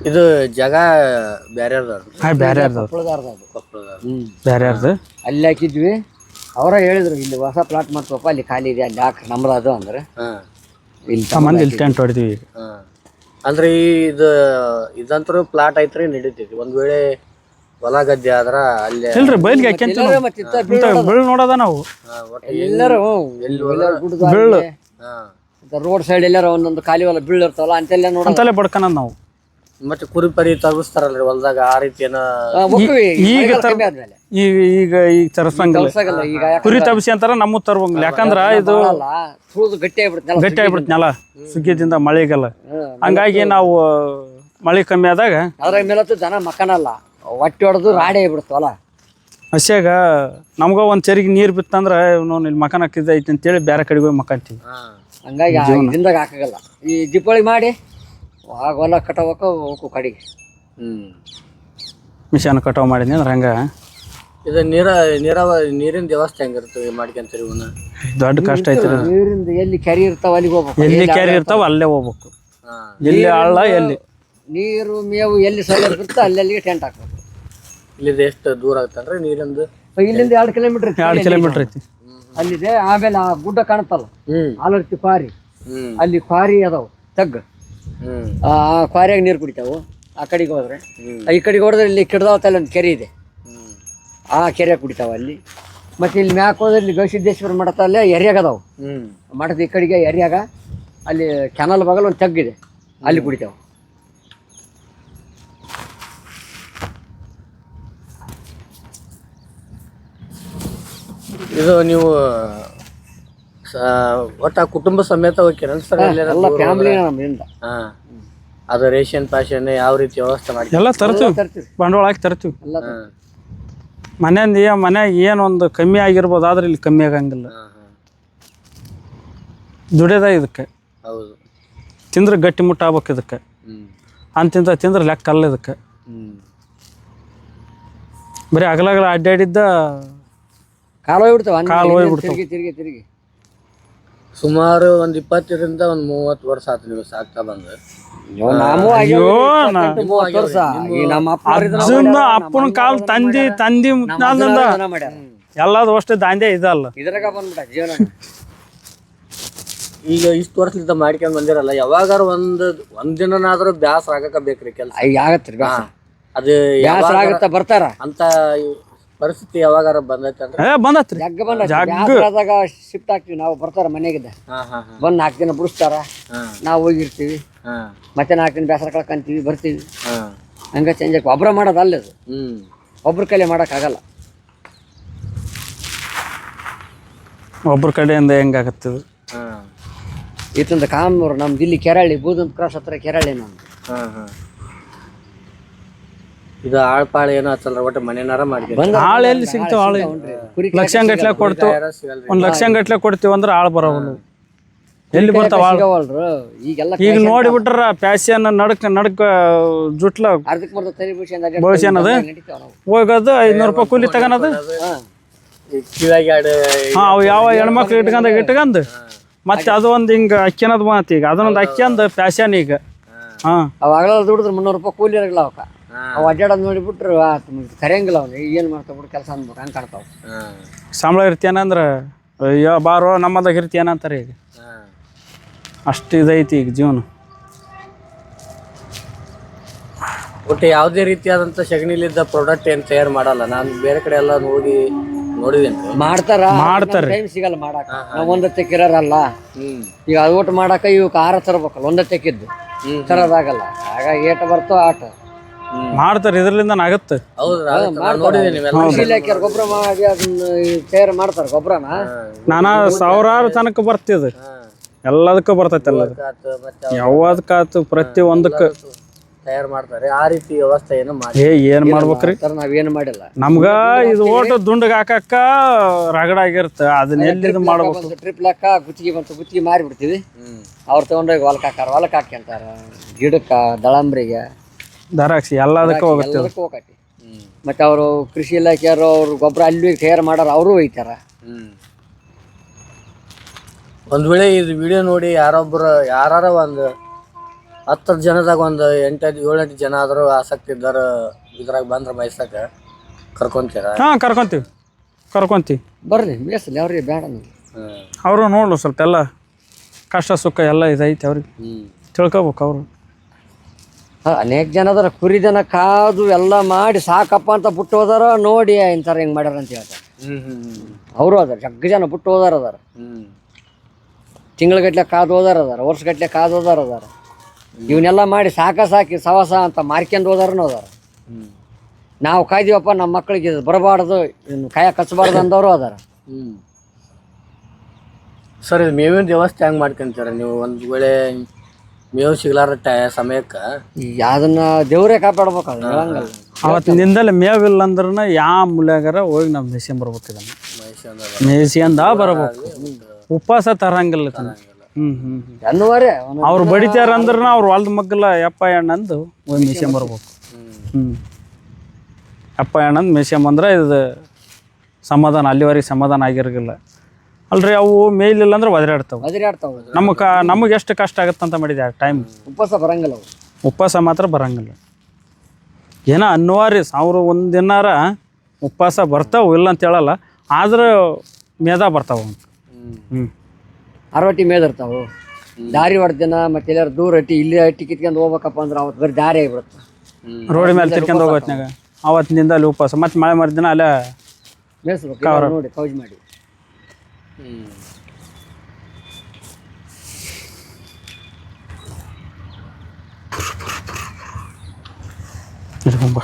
ಇದು ಜಾಗ ಬ್ಯಾರೆ ಹಾಂ ಬೇರೆ ಬೇರೆ ಅಲ್ಲಿ ಹಾಕಿದ್ವಿ. ಅವರ ಹೇಳಿದ್ರು ಇಲ್ಲಿ ಹೊಸ ಪ್ಲಾಟ್ ಮಾಡ್ತಪ್ಪ ಅಲ್ಲಿ ಖಾಲಿ ಇದೆ ಅಲ್ಲಿ ಹಾಕಿ ನಮ್ದು ಅದು ಅಂದ್ರೆ. ಹಾ. ಇಲ್ಲಿ ಸಂಬಂಧ ಇಲ್ಲಿ ಟೆಂಟ್ ಅಂದ್ರೆ ಈ ಇದು ಇದಂತರೂ ಪ್ಲಾಟ್ ಐತ್ರಿ ನಡೀತೈತಿ. ಒಂದ್ ವೇಳೆ ಹೊಲ ಗದ್ದೆ ಆದ್ರ ಅಲ್ಲಿ ಇಲ್ರಿ ಬೈಲ್ಗೆ ಹಾಕ್ಯಂತ ಎಲ್ಲರೂ ಮತ್ತೆ ಇತ್ತ ಇಂಥ ಬೀಳ್ ನೋಡೋದ ನಾವು. ಹಾ, ಒಟ್ಟು ಎಲ್ಲರೂ ಬೀಳು. ಹಾ. ರೋಡ್ ಸೈಡ್ ಎಲ್ಲಾರ ಒಂದೊಂದು ಖಾಲಿ ಹೊಲ ಬೀಳ್ ಇರ್ತಾವಲ್ಲ ಅಂತೆಲ್ಲ ನೋಡ ಅಂತಲೇ ಬಡ್ಕನದ್ ನಾವು. ಮತ್ತೆ ಕುರಿ ಪರಿ ತಗಸ್ತಾರಲ್ರಿ ಹೊಲ್ದಾಗ ಆ ರೀತಿ ಏನೋ ಈಗ ತರ- ಈಗ ಈಗ ಈಗ ತರಸಂಗಿಲ್ಲ. ಈಗ ಕುರಿ ತಪ್ಸಿ ಅಂತಾರ ನಮ್ಮ ತರ್ಬಂಗಿಲ್ಲ ಯಾಕಂದ್ರ ಇದು ಗಟ್ಟಿ ಆಗ್ಬಿಡುತ್ತೆ ಗಟ್ಟಿ ಆಗ್ಬಿಡುತ್ತೆ ನೆಲ ಸುಗ್ಗಿದಿಂದ. ಮಳೆಗೆಲ್ಲ. ಹಂಗಾಗಿ ನಾವು ಮಳೆ ಕಮ್ಮಿ ಆದಾಗ ಅದ್ರ ಮೇಲೆ ಜನ ಮಕ್ಕನಲ್ಲ ಹೊಟ್ಟೆ ಹೊಡೆದು ರಾಡಿ ಆಗ್ಬಿಡ್ತವಲ್ಲ ಹಸ್ಯಾಗ ನಮ್ಗ ಒಂದ್ ಚರಿಗೆ ನೀರ್ ಬಿತ್ತಂದ್ರ ನಾವು ಇಲ್ಲಿ ಮಕನ್ ಹಾಕಿದ ಐತಿ ಅಂತೇಳಿ ಬೇರೆ ಕಡೆಗೆ ಹೋಗಿ ಮಕ್ಕಂತೀವಿ ಹಂಗಾಗಿ ಆ ಹಾಕಾಗಲ್ಲ. ಈ ದೀಪಾವಳಿ ಮಾಡಿ. ಆಗ ಹೊಲ ಕಟ್ಟಬೇಕು ಹೋಗು ಕಡಿ ಹ್ಮ್. ಮಿಷನ್ ಕಟಾವ್ ಮಾಡಿದ್ನಿ ಅಂದ್ರೆ ಹಂಗ. ಇದು ನೀರ ನೀರಾವ ನೀರಿನ ವ್ಯವಸ್ಥೆ ಹೆಂಗಿರ್ತದೆ ಮಾಡ್ಕೊಂತೀರಿ ಇವನ್ನ ದೊಡ್ಡ ಕಷ್ಟ ಐತಿ ನೀರಿಂದ ಎಲ್ಲಿ ಕೆರೆ ಇರ್ತಾವ ಅಲ್ಲಿಗೆ ಹೋಗ್ಬೇಕು. ಎಲ್ಲಿ ಕೆರೆ ಇರ್ತಾವ ಅಲ್ಲೇ ಹೋಗ್ಬೇಕು. ಹಾ. ಎಲ್ಲಿ ಹಳ್ಳ ಎಲ್ಲಿ? ನೀರು ಮೇವು ಎಲ್ಲಿ ಸೌಲಭ್ಯ ಇರುತ್ತೆ ಅಲ್ಲೆಲ್ಲಿಗೆ ಟೆಂಟ್ ಹಾಕ್ಬೇಕು. ಇಲ್ಲಿದ ಎಷ್ಟು ದೂರ ಆಗ್ತಂದ್ರೆ ನೀರಿಂದು? ಇಲ್ಲಿಂದ ಎರಡು ಕಿಲೋಮೀಟರ್ ಎರಡು ಕಿಲೋಮೀಟರ್ ಐತಿ. ಅಲ್ಲಿದೆ ಆಮೇಲೆ ಆ ಗುಡ್ಡ ಕಾಣುತ್ತಲ್ಲ? ಹ್ಮ್. ಆಲರ್ತಿ ಪಾರಿ ಹ್ಮ್. ಅಲ್ಲಿ ಪಾರಿ ಅದಾವ ತಗ್ಗ. ಆ ಕ್ವಾರಿಯಾಗ ನೀರು ಕುಡಿತಾವು. ಆ ಕಡೆಗೆ ಹೋದ್ರೆ. ಈ ಕಡೆಗೆ ಹೋದ್ರೆ ಇಲ್ಲಿ ಕಿಡ್ದಾವತ್ತಲ್ಲಿ ಒಂದು ಕೆರೆ ಇದೆ. ಆ ಕೆರೆ ಕುಡಿತಾವ ಅಲ್ಲಿ. ಮತ್ತೆ ಇಲ್ಲಿ ಮ್ಯಾಕ್ ಹೋದ್ರೆ ಇಲ್ಲಿ ಗವಿಸಿದ್ದೇಶ್ವರ ಮಠದ ಅಲ್ಲೇ ಎರಿಯಾಗ ಅದಾವು. ಮಠದ ಈ ಕಡೆಗೆ ಎರಿಯಾಗ ಅಲ್ಲಿ ಕೆನಲ್ ಬಗಲ್ ಒಂದು ತಗ್ಗಿದೆ ಅಲ್ಲಿ ಕುಡಿತಾವ. ಇದು ನೀವು ಒಟ್ಟ ಕುಟುಂಬ ಸಮೇತ ಹೋಗ್ತೀರ ಸರ್ ಎಲ್ಲ ಫ್ಯಾಮಿಲಿ ನಮ್ಮಿಂದ ಹಾ. ಅದು ರೇಷನ್ ಪಾಷನ್ ಯಾವ ರೀತಿ ವ್ಯವಸ್ಥೆ ಮಾಡಿ ಎಲ್ಲ ತರ್ತೀವಿ. ತರ್ತೀವಿ. ಬಂಡವಾಳ ಹಾಕಿ ತರ್ತೀವಿ. ಎಲ್ಲ ಹಾ. ಮನೆಯಿಂದ ಏ ಮನ್ಯಾಗ ಏನು ಒಂದು ಕಮ್ಮಿ ಆಗಿರ್ಬೋದು ಆದ್ರೆ ಇಲ್ಲಿ ಕಮ್ಮಿ ಆಗಂಗಿಲ್ಲ. ದುಡಿಯದ ಇದಕ್ಕೆ. ಹೌದು. ತಿಂದ್ರೆ ಗಟ್ಟಿ ಮುಟ್ಟ ಆಗ್ಬೇಕು ಇದಕ್ಕೆ. ಹ್ಮ್. ಅಂತಿಂತ ತಿಂದ್ರೆ ಲೆಕ್ಕ ಅಲ್ಲ ಇದಕ್ಕೆ. ಬರೀ ಅಗಲಗಲ ಅಡ್ಡಾಡಿದ್ದ ಕಾಲು ಹೋಗ್ಬಿಡ್ತಾವ ಕಾಲು ಹೋಗ್ಬಿಡ್ತಾವ. ತಿರುಗಿ ತಿರುಗಿ ತಿರುಗಿ. ಸುಮಾರು ಒಂದ್ ಇಪ್ಪತ್ತರಿಂದ ಒಂದ್ ಮೂವತ್ತು ವರ್ಷ ಆತು ನೀವು ಸಾಕ್ತಾ ಬಂದು. ನಾವು ಅಯ್ಯೋ ನಾ ನಮ್ಮ ಅಪ್ಪ ಅಜ್ಜನ ಅಪ್ಪನ ಕಾಲ ತಂದಿ ತಂದಿ ಮುತ್ನಾದಿಂದ ಎಲ್ಲದು ಅಷ್ಟು ದಾಂದೆ ಇದಲ್ಲ. ಇದ್ರಾಗ ಬಂದ್ಬಿಟ್ಟ ಜೀವನ. ಈಗ ಇಷ್ಟು ವರ್ಷದಿಂದ ಮಾಡ್ಕೊಂಡ್ ಬಂದಿರಲ್ಲ ಯಾವಾಗಾರ ಒಂದ್ ಒಂದ್ ದಿನನಾದ್ರೂ ಬ್ಯಾಸರ ಆಗಕ ಬೇಕ್ರಿ ಕೆಲ್ಸ. ಆಗತ್ರಿ ಅದು ಬ್ಯಾಸರ ಆಗತ್ತ ಬರ್ತಾರ? ಅಂತ ಪರಿಸ್ಥಿತಿ ಯಾವಾಗಾರ ಬಂದೈತೆ ಅಂದ್ರೆ? ಏ ಬಂದತ್ರಿ. ಜಗ್ಗ ಬಂದ ಆದಾಗ ಶಿಫ್ಟ್ ಆಗ್ತೀವಿ ನಾವು ಬರ್ತಾರ ಮನೆಗಿದ್ದ. ಹಾ ಹಾ ಹಾ. ಬಂದ್ ನಾಲ್ಕು ದಿನ ಬಿಡಿಸ್ತಾರ. ಹಾ. ನಾವು ಹೋಗಿರ್ತೀವಿ. ಹಾ. ಮತ್ತೆ ನಾಲ್ಕು ದಿನ ಬೇಸರ ಕಳ್ಕೊಂತೀವಿ ಬರ್ತೀವಿ. ಹಾ. ಹಂಗ ಚೇಂಜ್ ಆಗಿ ಒಬ್ಬರ ಮಾಡೋದು ಅಲ್ಲ ಅದು. ಹ್ಮ್. ಒಬ್ರ ಕೈಲಿ ಮಾಡೋಕ್ಕಾಗಲ್ಲ ಒಬ್ರ ಕಡೆಯಿಂದ ಹೆಂಗಾಗತ್ತದು ಹಾ. ಇತ್ತಂದ ಕಾಮೂರು ನಮ್ದು ಇಲ್ಲಿ ಕೆರಳಿ ಬೂದಂತ ಕ್ರಾಸ್ ಹತ್ರ ಕೆರಳಿ ನಮ್ದು. ಹಾ ಹಾ. ಇದು ಆಳ್ಪಾಳ ಏನೋ ಹಚ್ಚಲ್ರ ಒಟ್ಟು ಮನೆನಾರ ಮಾಡ್ತೀವಿ ಆಳ್ ಎಲ್ಲಿ ಸಿಗ್ತಾವ ಆಳು ಲಕ್ಷಂಗಟ್ಲೆ ಕೊಡ್ತು. ಒಂದ್ ಲಕ್ಷಂಗಟ್ಲೆ ಕೊಡ್ತೀವಿ ಅಂದ್ರೆ ಆಳು ಬರೋವಲ್ಲ ಎಲ್ಲಿ ಬರ್ತಾವ ಆಳು ಸಿಗವಲ್ರು. ಈಗೆಲ್ಲ ಈಗ ನೋಡಿಬಿಟ್ರ ಪ್ಯಾಶನ್ ನಡ್ಕ ನಡ್ಕ ಜುಟ್ಲ ಅರ್ಧಕ್ಕೆ ತಲೆ ಬೋಳ್ಸಿ ಅನ್ನೋದು? ಹೋಗೋದು ಐದ್ನೂರು ರೂಪಾಯಿ ಕೂಲಿ ತಗೋನದು? ಹಾ. ಈ ಕಿವಿಯಾಗಿ ಆಡು ಹಾ ಅವು ಯಾವ ಹೆಣ್ಮಕ್ಳು ಇಟ್ಕೊಂಡ ಇಟ್ಕೊಂಡ್? ಮತ್ತೆ ಅದು ಒಂದು ಹಿಂಗ ಅಕ್ಕಿನದ್ ಬಂತ ಈಗ. ಅದನ್ನೊಂದು ಅಂದ್ ಪ್ಯಾಶನ್ ಈಗ. ಹಾ. ಅವಾಗ ದುಡಿದ್ರೆ ಮುನ್ನೂರು ರೂಪಾಯಿ ಕೂಲಿ ಇರಲ್ಲ ಅವಕ್ಕ. ಅವ್ ಅಡ್ಡಾಡೋದು ನೋಡಿಬಿಟ್ರು ಕರೆಯಂಗಿಲ್ಲ ಅವ್ನು ಏನು ಮಾಡ್ತಾ ಬಿಟ್ಟು ಕೆಲಸ ಅಂದ್ಬಿಟ್ಟು ಹಂಗೆ ಕಾಣ್ತಾವ ಸಂಬಳ ಸಂಬಳ ಅಂದ್ರೆ ಅಯ್ಯೋ ಬಾರೋ ನಮ್ಮದಾಗ ಇರ್ತೇನೆ ಅಂತಾರೆ ಈಗ. ಅಷ್ಟು ಇದೈತಿ ಈಗ ಜೀವನ. ಒಟ್ಟು ಯಾವುದೇ ರೀತಿಯಾದಂಥ ಸಗಣಿಲಿದ್ದ ಪ್ರಾಡಕ್ಟ್ ಏನು ತಯಾರು ಮಾಡಲ್ಲ. ನಾನು ಬೇರೆ ಕಡೆ ಎಲ್ಲ ನೋಡಿ ನೋಡಿದ್ದೀನಿ ಮಾಡ್ತಾರ ಮಾಡ್ತಾರೆ. ಟೈಮ್ ಸಿಗಲ್ಲ ಮಾಡಾಕ. ನಾವು ಒಂದ ತೆಕ್ಕಿರಲ್ಲ ಹ್ಮ್. ಈಗ ಅದು ಒಟ್ಟು ಮಾಡಾಕ ಇವಕ್ಕೆ ಆಹಾರ ತರಬೇಕಲ್ಲ ಒಂದ ತೆಕ್ಕಿದ್ದು. ತರೋದಾಗಲ್ಲ ಹಾಗಾಗಿ ಏಟ ಬರ್ತೋ ಆಟ. ಮಾಡ್ತಾರೆ ಇದರಿಂದ ಆಗತ್ತೆ ಗೊಬ್ಬರ ಮಾಡಿ ಅದನ್ನ ತಯಾರು ಮಾಡ್ತಾರೆ ಗೊಬ್ಬರನ? ನಾನಾ ಸಾವಿರಾರು ತನಕ ಬರ್ತಿದ್ ಎಲ್ಲದಕ್ಕೂ ಬರ್ತೈತೆ ಎಲ್ಲ ಆತು, ಯಾವ್ದಕ್ಕಾತು ಪ್ರತಿ ಒಂದಕ್ಕೆ. ತಯಾರು ಮಾಡ್ತಾರೆ. ಆ ರೀತಿ ವ್ಯವಸ್ಥೆ ಏನು ಮಾಡಿ ಏ ಏನ್ ಮಾಡ್ಬೇಕ್ರಿ? ನಾವೇನು ಮಾಡಿಲ್ಲ. ನಮ್ಗ ಇದು ಓಟು ದುಂಡಗ್ ಹಾಕಕ್ಕ ರಗಡ ಆಗಿರುತ್ತೆ. ಅದನ್ನ ಎಲ್ಲಿ ಇದು ಮಾಡ್ಬೇಕು? ಒಂದು ಟ್ರಿಪ್ ಲೆಕ್ಕ ಗುತ್ತಿಗೆ ಬಂತು ಗುತ್ತಿಗೆ ಮಾರಿ ಬಿಡ್ತೀವಿ ಅವ್ರು ತಗೊಂಡೋಗಿ ಹೊಲಕ್ಕೆ ಹಾಕಾರ ಹೊಲಕ್ಕೆ ಹಾಕ್ಯಂತಾರ ಗಿಡಕ್ಕ ದಳಂಬ್ರಿಗೆ. ದ್ರಾಕ್ಷಿ ಎಲ್ಲದಕ್ಕೂ ಹೋಗುತ್ತೆ ಎಲ್ಲದಕ್ಕೂ ಹೋಗತಿ ಹ್ಮ್ ಮತ್ತೆ ಅವರು ಕೃಷಿ ಇಲಾಖೆಯವರು ಅವ್ರು ಗೊಬ್ಬರ ಅಲ್ಲಿ ತಯಾರು ಮಾಡೋರು ಅವರು ಒಯ್ತಾರ. ಹ್ಮ್. ಒಂದ್ ವೇಳೆ ಇದು ವಿಡಿಯೋ ನೋಡಿ ಯಾರೊಬ್ಬರು ಯಾರಾರ ಒಂದು ಹತ್ತು ಜನದಾಗ ಒಂದು ಎಂಟು ಏಳೆಂಟು ಜನ ಆದರೂ ಆಸಕ್ತಿ ಇದ್ದಾರ ಇದ್ರಾಗ ಬಂದ್ರೆ ಮೈಸಕ ಕರ್ಕೊಂತೀರ? ಹಾಂ ಕರ್ಕೊಂತೀವಿ. ಕರ್ಕೊಂತೀವಿ. ಬರ್ರಿ ಬೇಸಲಿ ಅವ್ರಿಗೆ ಬೇಡ ಅವರು ನೋಡ್ಲು ಸ್ವಲ್ಪ ಎಲ್ಲ ಕಷ್ಟ ಸುಖ ಎಲ್ಲ ಇದೈತೆ ಅವ್ರಿಗೆ. ಹ್ಮ್. ತಿಳ್ಕೊಬೇಕು ಅವರು. ಅನೇಕ ಜನ ಅದರ ಕುರಿ ಜನ ಕಾದು ಎಲ್ಲ ಮಾಡಿ ಸಾಕಪ್ಪ ಅಂತ ಬಿಟ್ಟು ಹೋದಾರ ನೋಡಿ ಇಂಥರ ಹಿಂಗೆ ಮಾಡ್ಯಾರ ಅಂತ ಹೇಳ್ತಾರೆ. ಅವರು ಅದಾರ ಜಗ್ಗ ಜನ ಬಿಟ್ಟು ಹೋದಾರ ಅದಾರ ತಿಂಗಳಗಟ್ಲೆ ಕಾದು ಹೋದಾರ ಅದಾರ ವರ್ಷಗಟ್ಲೆ ಕಾದು ಹೋದಾರ ಅದಾರ. ಇವನ್ನೆಲ್ಲ ಮಾಡಿ ಸಾಕ ಸಾಕಿ ಸವಸ ಅಂತ ಮಾರ್ಕೊಂಡು ಹೋದಾರನು ಅದಾರ. ನಾವು ಕಾಯ್ದೀವಪ್ಪ ನಮ್ಮ ಮಕ್ಕಳಿಗೆ ಇದು ಬರಬಾರ್ದು ಕಾಯ ಕಚ್ಚಬಾರ್ದು ಅಂದವರು ಅದಾರ. ಸರ್ ಇದು ಮೇವಿನ ವ್ಯವಸ್ಥೆ ಹೆಂಗೆ ಮಾಡ್ಕೊಂತೀರ ನೀವು? ಒಂದ್ ವೇಳೆ ಮೇವು ಸಿಗ್ಲಾರ ಸಮಯಕ್ಕೆ ಅದನ್ನ ದೇವರೇ ಕಾಪಾಡ್ಬೇಕು ಅದು ಹೇಳಂಗಲ್ಲ ಅವತ್ತಿನಿಂದಲೇ ಮೇವಿಲ್ಲ ಅಂದ್ರೂ ಯಾವ ಮೂಲ್ಯಾಗಾರ ಹೋಗಿ ನಾವು ಮೇಸ್ಕೊಂಡ್ ಬರ್ಬೇಕು. ಇದನ್ನ ಮೈಸೂರು ಬರಬೇಕು ಬರ್ಬೇಕು ಉಪವಾಸ ತರಂಗಿಲ್ಲ. ಹ್ಮ್ ಹ್ಮ್ ಹ್ಮ್. ಅನ್ನುವರೇ ಅವ್ರು ಬಡಿತಾರ ಅಂದ್ರೆ ಅವ್ರು ಹೊಲ್ದ ಮಗ್ಗಲ ಯಪ್ಪ ಎಣ್ಣಂದು ಹೋಗಿ ಮೇಸ್ಕೊಂಡ್ ಬರ್ಬೇಕು. ಹ್ಮ್. ಯಪ್ಪ ಎಣ್ಣಂದು ಮೇಸ್ಕೊಂಬಂದ್ರೆ ಇದು ಸಮಾಧಾನ ಅಲ್ಲಿವರೆಗೆ ಸಮಾಧಾನ ಆಗಿರೋದಿಲ್ಲ ಅಲ್ರಿ ಅವು ಇಲ್ಲ ಅಂದ್ರೆ ಒದರಾಡ್ತಾವೆ. ಒದರಾಡ್ತಾವ ನಮ್ಮ ಕ ನಮಗೆ ಎಷ್ಟು ಕಷ್ಟ ಆಗುತ್ತಂತ ಮಾಡಿದೆ ಆ ಟೈಮ್ ಉಪವಾಸ ಬರಂಗಿಲ್ಲ ಅವು. ಉಪವಾಸ ಮಾತ್ರ ಬರಂಗಿಲ್ಲ. ಏನೋ ಅನಿವಾರ್ಯ ಸಾವಿರ ಒಂದಿನಾರ ಉಪವಾಸ ಬರ್ತಾವೆ ಇಲ್ಲ ಅಂತ ಹೇಳಲ್ಲ ಆದ್ರೆ ಮೇದ ಬರ್ತಾವೆ ಹ್ಞೂ ಅರವಟ್ಟಿ ಮೇದಿರ್ತಾವು ದಾರಿ ಹೊಡ್ದಿನ ಮತ್ತೆ ಎಲ್ಲಾರು ದೂರ ಅಟ್ಟಿ ಇಲ್ಲಿ ಹಟ್ಟಿ ಕಿತ್ಕೊಂಡು ಹೋಗ್ಬೇಕಪ್ಪ ಅಂದ್ರೆ ಅವತ್ತು ಬರೀ ದಾರಿ ಆಗಿಬಿಡುತ್ತೆ. ರೋಡ್ ಮೇಲೆ ತಿರ್ಕೊಂಡು ಹೋಗೋತ್ನಾಗ ಅವತ್ತಿನಿಂದ ಅಲ್ಲಿ ಉಪವಾಸ. ಮತ್ತೆ ಮಳೆ ಮರ್ದಿನ ಅಲ್ಲೇ ಮೇಯಿಸ್ಬೇಕು. ನೋಡಿ ಕೌಜ್ ಮಾಡಿ. ಹ್ಮ್ ಇಟ್ಕೊಂಬ